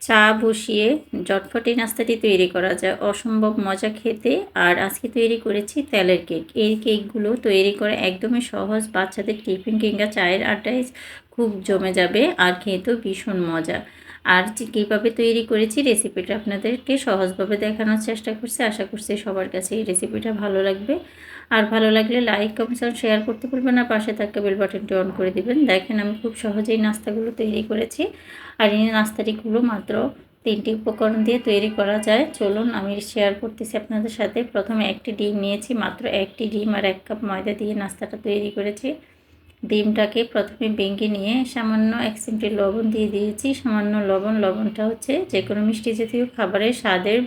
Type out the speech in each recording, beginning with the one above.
চা বসিয়ে জটফটি নাস্তাটি তৈরি করা যায়। অসম্ভব মজা খেতে। আর আজকে তৈরি করেছি তেলের কেক। এই কেকগুলো তৈরি করে একদমই সহজ। বাচ্চাদের টিফিন কিংবা চায়ের আড্ডায় খুব জমে যাবে আর খেতেও ভীষণ মজা। আর কীভাবে তৈরি করেছি রেসিপিটা আপনাদেরকে সহজভাবে দেখানোর চেষ্টা করছি। আশা করছি সবার কাছে এই রেসিপিটা ভালো লাগবে। আর ভালো লাগলে লাইক কমেন্ট শেয়ার করতে ভুলবেন না। পাশে থাকা বেল বাটনটি অন করে দিবেন। দেখেন, আমি খুব সহজেই নাস্তাগুলো তৈরি করেছি। আর এই নাস্তাটিগুলো মাত্র তিনটি উপকরণ দিয়ে তৈরি করা যায়। চলুন, আমি শেয়ার করতেছি আপনাদের সাথে। প্রথমে একটি ডিম নিয়েছি, মাত্র একটি ডিম আর এক কাপ ময়দা দিয়ে নাস্তাটা তৈরি করেছি। ডিমটাকে প্রথমে ভেঙে নিয়ে সামান্য এক চিমটি লবণ দিয়ে দিয়েছি। সামান্য লবণ, লবণটা হচ্ছে যে কোনো মিষ্টি জাতীয় খাবারের স্বাদের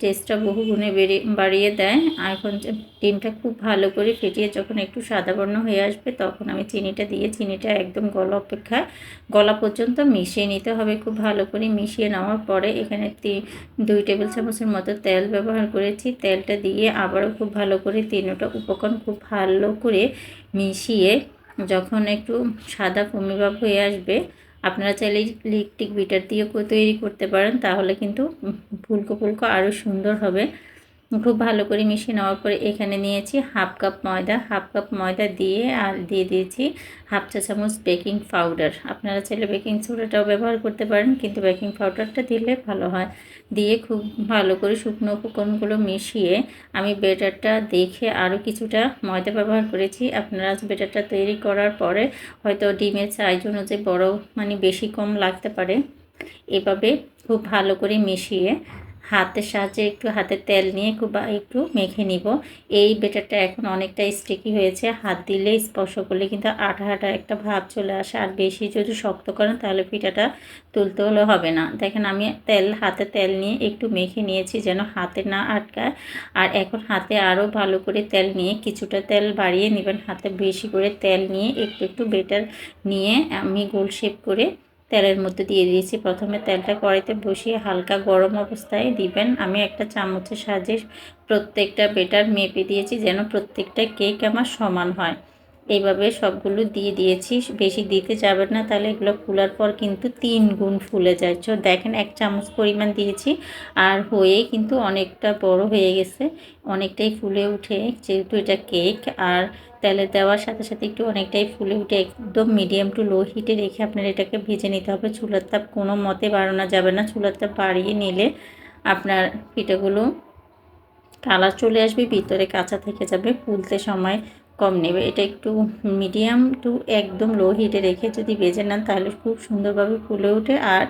টেস্টটা বহু গুণে বেড়ে, বাড়িয়ে দেয়। এখন ডিমটা খুব ভালো করে ফেটিয়ে যখন একটু সাদা বর্ণ হয়ে আসবে, তখন আমি চিনিটা দিয়ে, চিনিটা একদম গলা অপেক্ষায়, গলা পর্যন্ত মিশিয়ে নিতে হবে। খুব ভালো করে মিশিয়ে নেওয়ার পরে এখানে দুই টেবিল চামচের মতো তেল ব্যবহার করেছি। তেলটা দিয়ে আবারও খুব ভালো করে তিনটা উপকরণ খুব ভালো করে মিশিয়ে যখন একটু সাদা ফমিভাব হয়ে আসবে, আপনারা চাইলে ইলেকট্রিক বিটার দিয়ে তৈরি করতে পারেন, তাহলে কিন্তু ফুলকো ফুলকো আরও সুন্দর হবে। খুব ভালো করে মিশিয়ে নেওয়ার পরে এখানে নিয়েছি হাফ কাপ ময়দা, হাফ কাপ ময়দা দিয়ে, আর দিয়ে দিয়েছি হাফ চা চামচ বেকিং পাউডার। আপনারা চাইলে বেকিং সোডাটাও ব্যবহার করতে পারেন, কিন্তু বেকিং পাউডারটা দিলে ভালো হয়। দিয়ে খুব ভালো করে শুকনো উপকরণগুলো মিশিয়ে আমি বেটারটা দেখে আরও কিছুটা ময়দা ব্যবহার করেছি। আপনারা বেটারটা তৈরি করার পরে হয়তো ডিমের সাইজ অনুযায়ী বড় মানে বেশি কম লাগতে পারে। এভাবে খুব ভালো করে মিশিয়ে হাতের সাহায্যে একটু হাতে তেল নিয়ে একটু বা একটু মেখে নিব। এই বেটারটা এখন অনেকটা স্টিকি হয়েছে। হাত দিলে স্পর্শ করলে কিন্তু আঠা আঠা একটা ভাব চলে আসে। আর বেশি যদি শক্ত করেন তাহলে পিঠাটা তুলতে হলে হবে না। দেখেন আমি তেল, হাতে তেল নিয়ে একটু মেখে নিয়েছি যেন হাতে না আটকায়। আর এখন হাতে আরও ভালো করে তেল নিয়ে কিছুটা তেল বাড়িয়ে নেবেন। হাতে বেশি করে তেল নিয়ে একটু একটু বেটার নিয়ে আমি গোল শেপ করে তেলের মধ্যে দিয়ে দিয়েছি। প্রথমে তেলটা কড়াইতে বসিয়ে হালকা গরম অবস্থায় দিবেন। আমি একটা চামচের সাহায্যে প্রত্যেকটা বেটার মেপে দিয়েছি যেন প্রত্যেকটা কেক আমার সমান হয়। এইভাবে সবগুলো দিয়ে দিয়েছি। বেশি দিতে যাবেন না, তাহলে এগুলো ফুলার পর কিন্তু তিন গুণ ফুলে যায়। তো দেখেন এক চামচ পরিমাণ দিয়েছি, আর হয়ে কিন্তু অনেকটা বড় হয়ে গেছে। অনেকটাই ফুলে উঠে, যেহেতু এটা কেক, আর তেলে দেওয়ার সাথে সাথে একটু অনেকটাই ফুলে উঠে, একদম মিডিয়াম টু লো হিটে রেখে আপনার এটাকে ভেজে নিতে হবে। চুলার তাপ কোনো মতে বাড়ানো যাবে না। চুলার তাপ বাড়িয়ে নিলে আপনার পিঠাগুলো কালার চলে আসবে, ভিতরে কাঁচা থেকে যাবে। ফুলতে সময় কম নেবে। এটা একটু মিডিয়াম টু একদম লো হিটে রেখে যদি বেজে নেন তাহলে খুব সুন্দরভাবে ফুলে ওঠে আর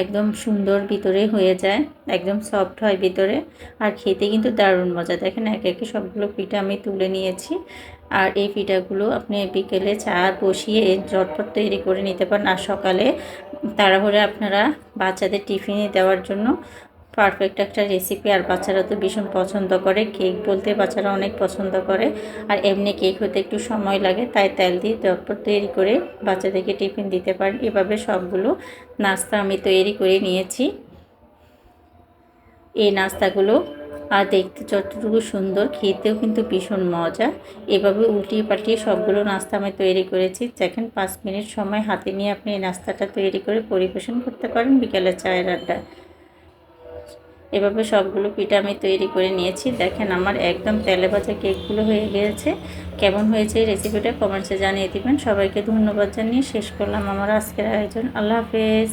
একদম সুন্দর ভিতরে হয়ে যায়। একদম সফট হয় ভিতরে। আর খেতে কিন্তু দারুণ মজা। দেখেন একে একে সবগুলো পিঠা আমি তুলে নিয়েছি। আর এই পিঠাগুলো আপনি বিকেলে চা বসিয়ে ঝটপট তৈরি করে নিতে পারেন। আর সকালে তাড়াহুড়ে আপনারা বাচ্চাদের টিফিনে দেওয়ার জন্য পারফেক্ট একটা রেসিপি আর বাচ্চারা তো ভীষণ পছন্দ করে। কেক বলতে বাচ্চারা অনেক পছন্দ করে। আর এমনি কেক হতে একটু সময় লাগে, তাই তেল দিয়ে তারপর তৈরি করে বাচ্চাদেরকে টিফিন দিতে পারেন এভাবে সবগুলো নাস্তা আমি তৈরি করে নিয়েছি। এই নাস্তাগুলো আর দেখতে যতটুকু সুন্দর, খেতেও কিন্তু ভীষণ মজা। এভাবে উল্টিয়ে পাল্টিয়ে সবগুলো নাস্তা আমি তৈরি করেছি। দেখেন, পাঁচ মিনিট সময় হাতে নিয়ে আপনি এই নাস্তাটা তৈরি করে পরিবেশন করতে পারেন বিকেলে চায়ের আড্ডা এভাবে সবগুলো পিঠা আমি তৈরি করে নিয়েছি। দেখেন আমার একদম তেলে ভাজা কেকগুলো হয়ে গিয়েছে। কেমন হয়েছে এই রেসিপিটা কমেন্টসে জানিয়ে দেবেন। সবাইকে ধন্যবাদ জানিয়ে শেষ করলাম আমার আজকের আয়োজন। আল্লাহ হাফেজ।